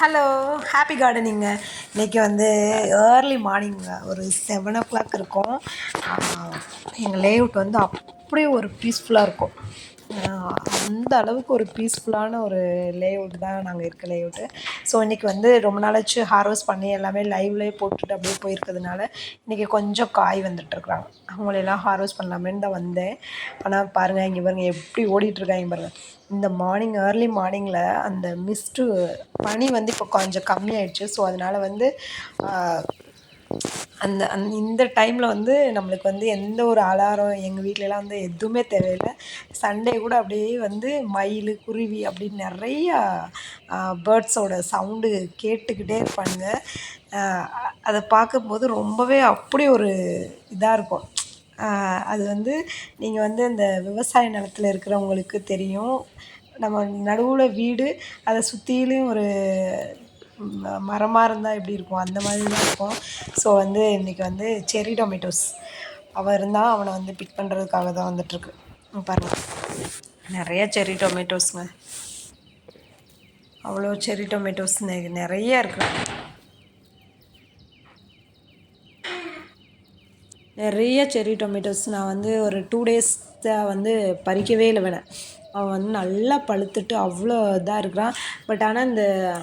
Hello happy கார்டனிங்க இன்றைக்கி வந்து early மார்னிங்க ஒரு செவன் ஓ கிளாக் இருக்கும் எங்கள் லேஅவுட் வந்து அப்படியே ஒரு பீஸ்ஃபுல்லாக இருக்கும். அந்த அளவுக்கு ஒரு பீஸ்ஃபுல்லான ஒரு லேஅவுட் தான் நாங்கள் இருக்க லேஅவுட்டு ஸோ இன்றைக்கி வந்து ரொம்ப நாளாச்சு ஹார்வெஸ்ட் பண்ணி எல்லாமே லைவ்லேயே போட்டுட்டு அப்படியே போயிருக்கிறதுனால இன்றைக்கி கொஞ்சம் காய் வந்துட்டுருக்குறாங்க அவங்களெல்லாம் ஹார்வெஸ்ட் பண்ணலாமேன்னு தான் வந்தேன். ஆனால் பாருங்கள் இங்கே பாருங்கள் எப்படி ஓடிட்டுருக்காங்க பாருங்கள் இந்த மார்னிங் ஏர்லி மார்னிங்கில் அந்த மிஸ்ட்டு பனி வந்து இப்போ கொஞ்சம் கம்மியாயிடுச்சு. ஸோ அதனால் வந்து அந்த அந் இந்த டைமில் வந்து நம்மளுக்கு வந்து எந்த ஒரு அலாரம் எங்கள் வீட்லலாம் வந்து எதுவுமே தேவையில்லை. சண்டே கூட அப்படியே வந்து மயில் குருவி அப்படின்னு நிறையா பேர்ட்ஸோட சவுண்டு கேட்டுக்கிட்டே இருப்பானுங்க அதை பார்க்கும்போது ரொம்பவே அப்படி ஒரு இதாக இருக்கும். அது வந்து நீங்கள் வந்து அந்த விவசாய நிலத்துல இருக்கிறவங்களுக்கு தெரியும். நம்ம நடுவில் வீடு அதை சுற்றிலையும் ஒரு மரமாக இருந்தால் எப்படி இருக்கும்? அந்த மாதிரி தான் இருக்கும். ஸோ வந்து இன்றைக்கி வந்து செரி டொமேட்டோஸ் அவன் இருந்தால் அவனை வந்து பிக் பண்ணுறதுக்காக தான் வந்துட்டுருக்கு. பாருங்க. நிறைய செரி டொமேட்டோஸுங்க அவ்வளோ செரி டொமேட்டோஸ் நிறைய இருக்குது நிறைய செரி டொமேட்டோஸ் நான் வந்து ஒரு டூ டேஸ் வந்து பறிக்கவே இல்லை வேணேன் அவன் வந்து நல்லா பழுத்துட்டு அவ்வளோ இதாக இருக்கிறான். பட் ஆனால் இந்த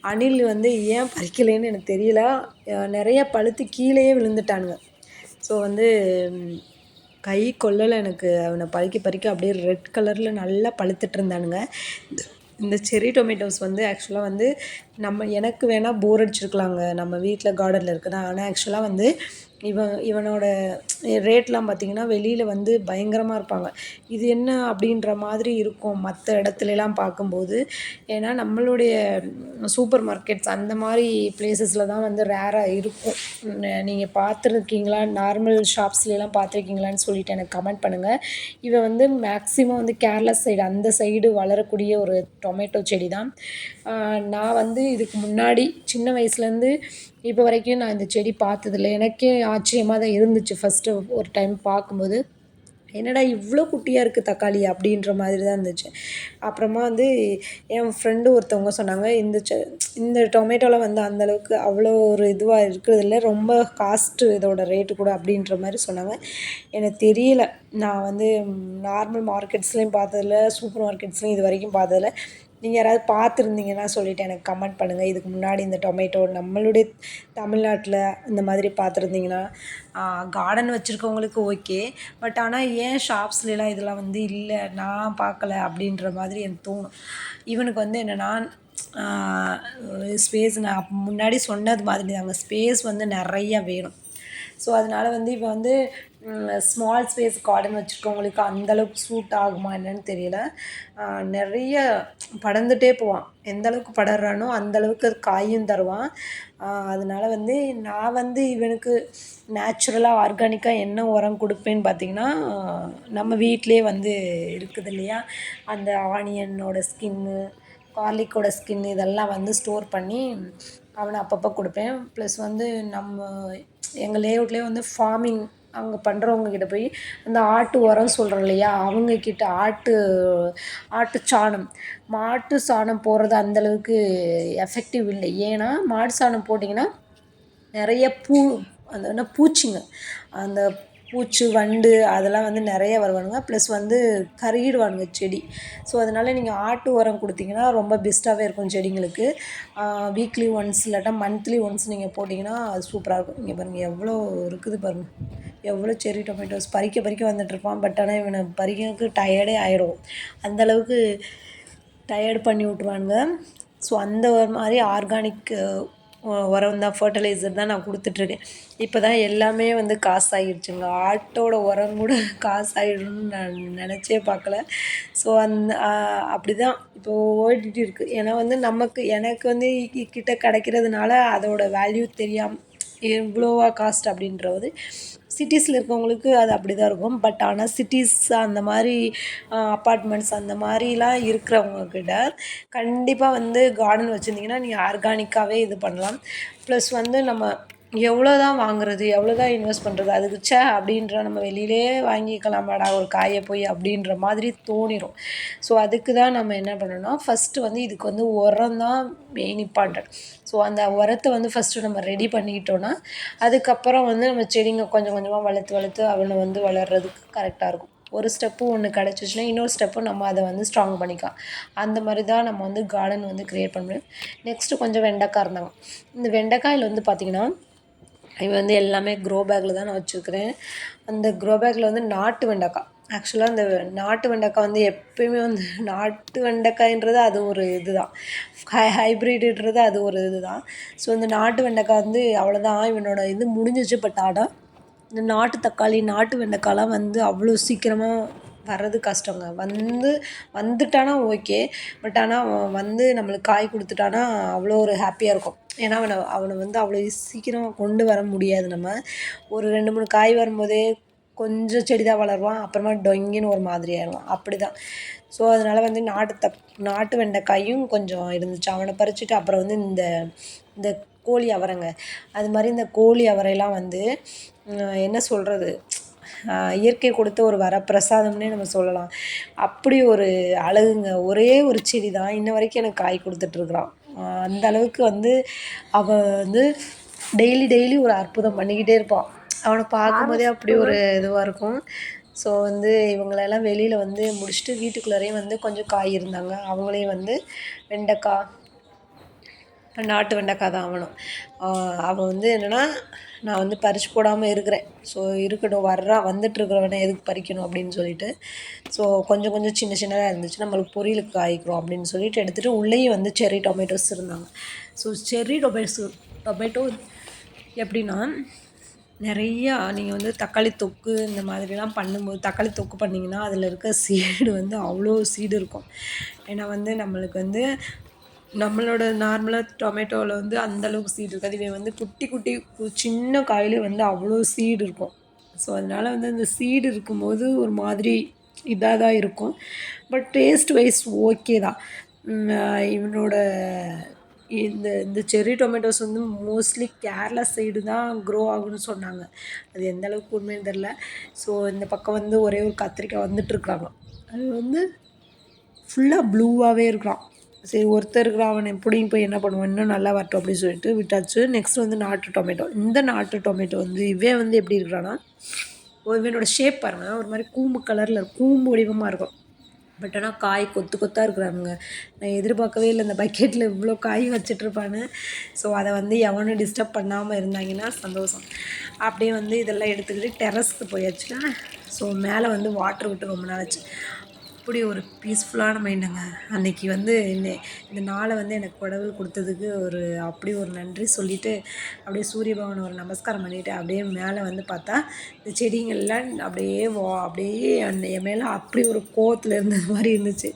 அணில் வந்து ஏன் பறிக்கலைன்னு எனக்கு தெரியல. நிறைய பழுத்து கீழேயே விழுந்துட்டானுங்க. ஸோ வந்து கை கொள்ளலை எனக்கு. அவனை பறிக்க பறிக்க அப்படியே ரெட் கலரில் நல்லா பழுத்துட்டு இருந்தானுங்க. இந்த- செரி டொமேட்டோஸ் வந்து ஆக்சுவலாக வந்து நம்ம எனக்கு வேணால் போர் அடிச்சிருக்கலாங்க. நம்ம வீட்டில் கார்டனில் இருக்குதா? ஆனால் ஆக்சுவலாக வந்து இவன் இவனோட ரேட்லாம் பார்த்தீங்கன்னா வெளியில் வந்து பயங்கரமாக இருப்பாங்க. இது என்ன அப்படின்ற மாதிரி இருக்கும் மற்ற இடத்துலலாம் பார்க்கும்போது ஏன்னா நம்மளுடைய சூப்பர் மார்க்கெட்ஸ் அந்த மாதிரி பிளேசஸில் தான் வந்து ரேராக இருக்கும். நீங்கள் பார்த்துருக்கீங்களா நார்மல் ஷாப்ஸ்லாம் பார்த்துருக்கீங்களான்னு சொல்லிட்டு எனக்கு கமெண்ட் பண்ணுங்கள் இவன் வந்து மேக்ஸிமம் வந்து கேரளா சைடு அந்த சைடு வளரக்கூடிய ஒரு டொமேட்டோ செடி தான் நான் வந்து இதுக்கு முன்னாடி சின்ன வயசுலேருந்து இப்போ வரைக்கும் நான் இந்த செடி பார்த்ததில்ல. எனக்கே ஆச்சரியமாக தான் இருந்துச்சு ஃபஸ்ட்டு ஒரு டைம் பார்க்கும்போது. என்னடா இவ்வளோ குட்டியாக இருக்குது தக்காளி அப்படின்ற மாதிரி தான் இருந்துச்சு. அப்புறமா வந்து என் ஃப்ரெண்டு ஒருத்தவங்க சொன்னாங்க இந்த செ இந்த டொமேட்டோவில் வந்து அந்தளவுக்கு அவ்வளோ ஒரு இதுவாக இருக்கிறதில்ல ரொம்ப காஸ்ட்டு இதோட ரேட்டு கூட அப்படின்ற மாதிரி சொன்னாங்க. எனக்கு தெரியல. நான் வந்து நார்மல் மார்க்கெட்ஸ்லேயும் பார்த்ததில்ல சூப்பர் மார்க்கெட்ஸ்லேயும் இது வரைக்கும் பார்த்ததில்ல. நீங்கள் யாராவது பார்த்துருந்தீங்கன்னா சொல்லிவிட்டு எனக்கு கமெண்ட் பண்ணுங்கள் இதுக்கு முன்னாடி இந்த டொமேட்டோ நம்மளுடைய தமிழ்நாட்டில் இந்த மாதிரி பார்த்துருந்தீங்கன்னா கார்டன் வச்சுருக்கவங்களுக்கு ஓகே பட் ஆனால் ஏன் ஷாப்ஸ்லாம் இதெல்லாம் வந்து இல்லை நான் பார்க்கல அப்படின்ற மாதிரி எனக்கு தோணும். இவனுக்கு வந்து என்னென்னா ஸ்பேஸ் நான் முன்னாடி சொன்னது மாதிரி தாங்க ஸ்பேஸ் வந்து நிறைய வேணும். ஸோ அதனால வந்து இப்போ வந்து ஸ்மால் ஸ்பேஸ் கார்டன் வச்சுருக்கவங்களுக்கு அந்தளவுக்கு சூட் ஆகுமா என்னன்னு தெரியல. நிறைய படர்ந்துட்டே போவான். எந்த அளவுக்கு படர்றானோ அந்தளவுக்கு அது காயும் தருவான். அதனால் வந்து நான் வந்து இவனுக்கு நேச்சுரலாக ஆர்கானிக்காக என்ன உரம் கொடுப்பேன்னு பார்த்திங்கன்னா நம்ம வீட்டிலே வந்து இருக்குது இல்லையா? அந்த ஆனியனோட ஸ்கின்னு கார்லிக்கோட ஸ்கின் இதெல்லாம் வந்து ஸ்டோர் பண்ணி அவனை அப்பப்போ கொடுப்பேன். ப்ளஸ் வந்து நம்ம எங்கள் லேஅவுட்லேயே வந்து ஃபார்மிங் அங்கே பண்ணுறவங்க கிட்ட போய் அந்த ஆட்டு உரம் சொல்கிறோம் இல்லையா அவங்க கிட்ட ஆட்டு ஆட்டு சாணம் மாட்டு சாணம் போடுறது அந்தளவுக்கு எஃபெக்டிவ் இல்லை. ஏன்னா மாட்டு சாணம் போட்டிங்கன்னா நிறைய பூ அந்த என்ன பூச்சிங்க அந்த பூச்சி வண்டு அதெல்லாம் வந்து நிறைய வருவானுங்க. ப்ளஸ் வந்து கருகிடுவானுங்க செடி. ஸோ அதனால் நீங்கள் ஆட்டு உரம் கொடுத்தீங்கன்னா ரொம்ப பெஸ்ட்டாகவே இருக்கும் செடிங்களுக்கு. வீக்லி ஒன்ஸ் இல்லாட்டா மந்த்லி ஒன்ஸ் நீங்கள் போட்டிங்கன்னா அது சூப்பராக இருக்கும். நீங்கள் பாருங்கள் எவ்வளோ இருக்குது பாருங்கள் எவ்வளோ செரி டொமேட்டோஸ் பறிக்க பறிக்க வந்துட்டுருப்பான். பட் ஆனால் இவனை பறிக்கிறதுக்கு டயர்டே ஆயிடும் அந்தளவுக்கு டயர்டு பண்ணி விட்ருவானுங்க ஸோ அந்த ஒரு மாதிரி ஆர்கானிக் உரம் தான் ஃபர்டிலைசர் தான் நான் கொடுத்துட்ருக்கேன் இப்போ தான் எல்லாமே வந்து காசு ஆகிடுச்சுங்க ஆட்டோட உரம் கூட காசு ஆகிடும்னு நான் நினச்சே பார்க்கல. ஸோ அந்த அப்படி தான் இப்போது ஓடிட்டு இருக்குது ஏன்னா வந்து நமக்கு எனக்கு வந்து கிட்ட கிடைக்கிறதுனால அதோட வேல்யூ தெரியாமல் இவ்வளோவா காஸ்ட் அப்படின்றது சிட்டிஸில் இருக்கவங்களுக்கு அது அப்படி தான் இருக்கும். பட் ஆனால் சிட்டிஸ் அந்த மாதிரி அப்பார்ட்மெண்ட்ஸ் அந்த மாதிரிலாம் இருக்கிறவங்க கிட்ட கண்டிப்பாக வந்து கார்டன் வச்சுருந்தீங்கன்னா நீங்கள் ஆர்கானிக்காகவே இது பண்ணலாம். ப்ளஸ் வந்து நம்ம எவ்வளோ தான் வாங்குறது எவ்வளோ தான் இன்வெஸ்ட் பண்ணுறது அதுக்கு சே அப்படின்ற நம்ம வெளியிலே வாங்கிக்கலாமாடா ஒரு காயை போய் அப்படின்ற மாதிரி தோணிடும் ஸோ அதுக்கு தான் நம்ம என்ன பண்ணணும்னா ஃபஸ்ட்டு வந்து இதுக்கு வந்து உரம் தான் மெயின் இம்பார்ட்டன்ட் ஸோ அந்த உரத்தை வந்து ஃபஸ்ட்டு நம்ம ரெடி பண்ணிக்கிட்டோன்னா அதுக்கப்புறம் வந்து நம்ம செடிங்க கொஞ்சம் கொஞ்சமாக வளர்த்து வளர்த்து அவனை வந்து வளர்கிறதுக்கு கரெக்டாக இருக்கும். ஒரு ஸ்டெப்பு ஒன்று கிடச்சிச்சின்னா இன்னொரு ஸ்டெப்பு நம்ம அதை வந்து ஸ்ட்ராங் பண்ணிக்கலாம். அந்த மாதிரி தான் நம்ம வந்து கார்டன் வந்து க்ரியேட் பண்ண முடியும். நெக்ஸ்ட்டு கொஞ்சம் வெண்டைக்காய் இருந்தாங்க. இந்த வெண்டைக்காயில் வந்து பார்த்திங்கன்னா இது வந்து எல்லாமே க்ரோ பேக்கில் தான் நான் வச்சுருக்கிறேன். அந்த க்ரோ பேக்கில் வந்து நாட்டு வெண்டைக்காய். ஆக்சுவலாக அந்த நாட்டு வெண்டைக்காய் வந்து எப்பயுமே வந்து நாட்டு வெண்டைக்காய்ன்றது அது ஒரு இது தான் ஹை ஹைப்ரிட்ன்றது அது ஒரு இது தான் ஸோ இந்த நாட்டு வெண்டைக்காய் வந்து அவ்வளோதான் இவனோட இது முடிஞ்சிச்சு பட் ஆடம் இந்த நாட்டு தக்காளி நாட்டு வெண்டைக்காய்லாம் வந்து அவ்வளோ சீக்கிரமாக வர்றது கஷ்டங்க. வந்து வந்துட்டானா ஓகே. பட் ஆனால் வந்து நம்மளுக்கு காய் கொடுத்துட்டானா அவ்வளோ ஒரு ஹாப்பியாக இருக்கும். ஏன்னா அவனை அவனை வந்து அவ்வளோ சீக்கிரம் கொண்டு வர முடியாது நம்ம. ஒரு ரெண்டு மூணு காய் வரும்போதே கொஞ்சம் செடி தான் வளருவான். அப்புறமா டொங்கின்னு ஒரு மாதிரி ஆயிடுவான். அப்படி தான் ஸோ அதனால் வந்து நாட்டு தப் நாட்டு வெண்டைக்காயும் கொஞ்சம் இருந்துச்சு. அவனை பறிச்சுட்டு அப்புறம் வந்து இந்த இந்த கோழி அவரைங்க. அது மாதிரி இந்த கோழி அவரைலாம் வந்து என்ன சொல்கிறது இயற்கை கொடுத்த ஒரு வரப்பிரசாதம்னே நம்ம சொல்லலாம். அப்படி ஒரு அழகுங்க. ஒரே ஒரு செடி தான் இன்ன வரைக்கும் எனக்கு காய் கொடுத்துட்ருக்குறான் அந்த அளவுக்கு வந்து அவன் வந்து டெய்லி டெய்லி ஒரு அற்புதம் பண்ணிக்கிட்டே இருப்பான். அவனை பார்க்கும்போதே அப்படி ஒரு இதுவாக இருக்கும். ஸோ வந்து இவங்களெல்லாம் வெளியில் வந்து முடிச்சுட்டு வீட்டுக்குள்ளாரையும் வந்து கொஞ்சம் காய் இருந்தாங்க. அவங்களையும் வந்து வெண்டைக்காய் நாட்டு வெண்டைக்காய் தான் ஆகணும் அவன் வந்து என்னென்னா நான் வந்து பறித்து போடாமல் இருக்கிறேன். ஸோ இருக்கட்டும் வர்றா வந்துட்டுருக்கிறவனே எதுக்கு பறிக்கணும் அப்படின்னு சொல்லிட்டு. ஸோ கொஞ்சம் கொஞ்சம் சின்ன சின்னதாக இருந்துச்சு. நம்மளுக்கு பொரியலுக்கு காய்க்கிறோம் அப்படின்னு சொல்லிட்டு எடுத்துகிட்டு உள்ளேயும் வந்து செர்ரி டொமேட்டோஸ் இருந்தாங்க. ஸோ செர்ரி டொமேட்டோஸ் டொமேட்டோ எப்படின்னா நிறையா நீங்கள் வந்து தக்காளி தொக்கு இந்த மாதிரிலாம் பண்ணும்போது தக்காளி தொக்கு பண்ணிங்கன்னா அதில் இருக்க சீடு வந்து அவ்வளோ சீடு இருக்கும். ஏன்னா வந்து நம்மளுக்கு வந்து நம்மளோட நார்மலாக டொமேட்டோவில் வந்து அந்தளவுக்கு சீடு இருக்காது. இவன் வந்து குட்டி குட்டி சின்ன காயிலே வந்து அவ்வளோ சீடு இருக்கும். ஸோ அதனால் வந்து அந்த சீடு இருக்கும்போது ஒரு மாதிரி இதாக தான் இருக்கும் பட் டேஸ்ட் வைஸ் ஓகே தான் இவனோட இந்த இந்த செர்ரி டொமேட்டோஸ் வந்து மோஸ்ட்லி கேரளா சைடு தான் க்ரோ ஆகும்னு சொன்னாங்க. அது எந்த அளவுக்கு உண்மைன்னு தெரில ஸோ இந்த பக்கம் வந்து ஒரே ஒரு கத்திரிக்காய் வந்துட்டுருக்குறாங்க அது வந்து ஃபுல்லாக ப்ளூவாகவே இருக்கலாம். சரி ஒருத்தர் இருக்கிற அவனை பிடிங்கி போய் என்ன பண்ணுவான்? இன்னும் நல்லா வரட்டும் அப்படின்னு சொல்லிட்டு விட்டாச்சு. நெக்ஸ்ட் வந்து நாட்டு டொமேட்டோ இந்த நாட்டு டொமேட்டோ வந்து இவன் வந்து எப்படி இருக்கிறான்னா இவனோட ஷேப் பாருங்கள் ஒரு மாதிரி கூம்பு கலரில் கூம்பு வடிவமாக இருக்கும். பட் ஆனால் காய் கொத்து கொத்தாக இருக்கிறாங்க நான் எதிர்பார்க்கவே இல்லை இந்த பக்கெட்டில் இவ்வளோ காய் வச்சிட்ருப்பான்னு ஸோ அதை வந்து எவனும் டிஸ்டர்ப் பண்ணாமல் இருந்தாங்கன்னா சந்தோஷம். அப்படியே வந்து இதெல்லாம் எடுத்துக்கிட்டு டெரஸ்க்கு போயாச்சுன்னா ஸோ மேலே வந்து வாட்ரு விட்டு ரொம்ப நாள் ஆச்சு. அப்படி ஒரு பீஸ்ஃபுல்லான மைண்டுங்க அன்றைக்கி வந்து இந்த இந்த நாளை வந்து எனக்கு கடவுள் கொடுத்ததுக்கு ஒரு அப்படி ஒரு நன்றி சொல்லிவிட்டு அப்படியே சூரிய பகவான் ஒரு நமஸ்காரம் பண்ணிவிட்டு அப்படியே மேலே வந்து பார்த்தா இந்த செடிங்கள்லாம் அப்படியே வா அப்படியே அந்த என் மேலே அப்படி ஒரு கோவத்தில் இருந்தது மாதிரி இருந்துச்சு.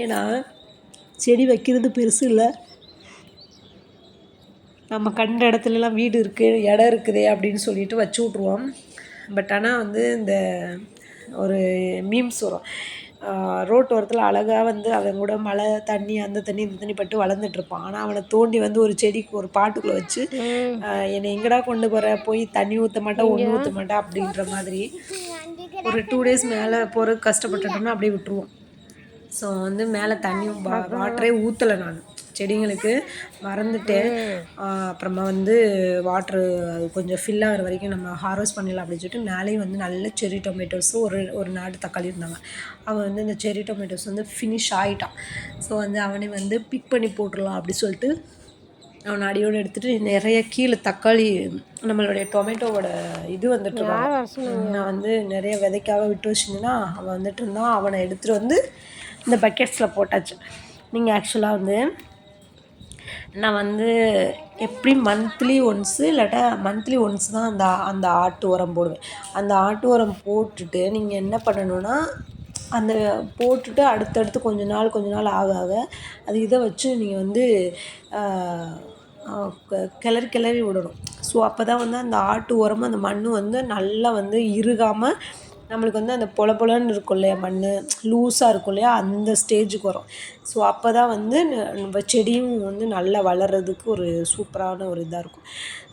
ஏன்னா செடி வைக்கிறது பெருசு இல்லை. நம்ம கண்ட இடத்துலலாம் வீடு இருக்குது இடம் இருக்குதே அப்படின்னு சொல்லிட்டு வச்சு விட்ருவோம் பட் ஆனால் வந்து இந்த ஒரு மீம்ஸ் வரும். ரோட்டோரத்தில் அழகாக வந்து அவன் கூட மழை தண்ணி அந்த தண்ணி இந்த தண்ணி பட்டு வளர்ந்துட்ருப்பான் ஆனால் அவனை தோண்டி வந்து ஒரு செடிக்கு ஒரு பாட்டுக்குள்ளே வச்சு என்னை எங்கடா கொண்டு போகிற போய் தண்ணி ஊற்ற மாட்டேன் ஒன்று ஊற்ற மாட்டேன் அப்படின்ற மாதிரி. ஒரு டூ டேஸ் மேலே போகிற கஷ்டப்பட்டுட்டோம்னா அப்படியே விட்டுருவோம். ஸோ வந்து மேலே தண்ணி வாட்டரே ஊற்றலை நான். செடிங்களுக்கு மறந்துட்டேன் அப்புறமா வந்து வாட்ரு அது கொஞ்சம் ஃபில் ஆகிற வரைக்கும் நம்ம ஹார்வெஸ்ட் பண்ணிடலாம் அப்படின்னு சொல்லிட்டு மேலேயும் வந்து நல்ல செரி டொமேட்டோஸும் ஒரு ஒரு நாடு தக்காளி இருந்தாங்க. அவன் வந்து இந்த செரி டொமேட்டோஸ் வந்து ஃபினிஷ் ஆகிட்டான் ஸோ வந்து அவனை வந்து பிக் பண்ணி போட்டுடலாம் அப்படி சொல்லிட்டு அவன் அடியோடு எடுத்துகிட்டு நிறைய கீழே தக்காளி நம்மளுடைய டொமேட்டோவோட இது வந்துட்டு நான் வந்து நிறைய விதைக்காக விட்டு வச்சிருந்தேன்னா அவன் வந்துட்டு இருந்தான். அவனை எடுத்துகிட்டு வந்து இந்த பக்கெட்ஸில் போட்டாச்சு. நீங்கள் ஆக்சுவலாக வந்து நான் வந்து எப்படி மந்த்லி ஒன்ஸு இல்லாட்டா மந்த்லி ஒன்ஸ் தான் அந்த அந்த ஆட்டு உரம் போடுவேன். அந்த ஆட்டு உரம் போட்டுட்டு நீங்கள் என்ன பண்ணணுன்னா அந்த போட்டுட்டு அடுத்தடுத்து கொஞ்ச நாள் கொஞ்ச நாள் ஆக ஆக அது இதை வச்சு நீங்கள் வந்து கிளறி கிளறி விடணும். ஸோ அப்போ தான் வந்து அந்த ஆட்டு உரமும் அந்த மண்ணும் வந்து நல்லா வந்து இறுகாமல் நம்மளுக்கு வந்து அந்த பொல பொலன்னு இருக்கும் இல்லையா மண் லூஸாக இருக்கும் இல்லையா? அந்த ஸ்டேஜுக்கு வரும். ஸோ அப்போ தான் வந்து நம்ம செடியும் வந்து நல்லா வளர்கிறதுக்கு ஒரு சூப்பரான ஒரு இதாக இருக்கும்.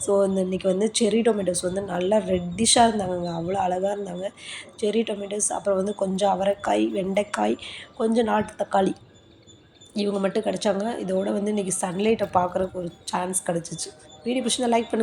ஸோ இந்த இன்றைக்கி வந்து செரி டொமேட்டோஸ் வந்து நல்லா ரெட்டிஷாக இருந்தாங்கங்க. அவ்வளோ அழகாக இருந்தாங்க. செரி டொமேட்டோஸ் அப்புறம் வந்து கொஞ்சம் அவரைக்காய் வெண்டைக்காய் கொஞ்சம் நாட்டு தக்காளி. இவங்க மட்டும் கிடச்சாங்க. இதோட வந்து இன்றைக்கி சன்லைட்டை பார்க்குறக்கு ஒரு சான்ஸ் கிடச்சிச்சு. வீடியோ பிடிச்சிருந்தா லைக் பண்ணுங்கள்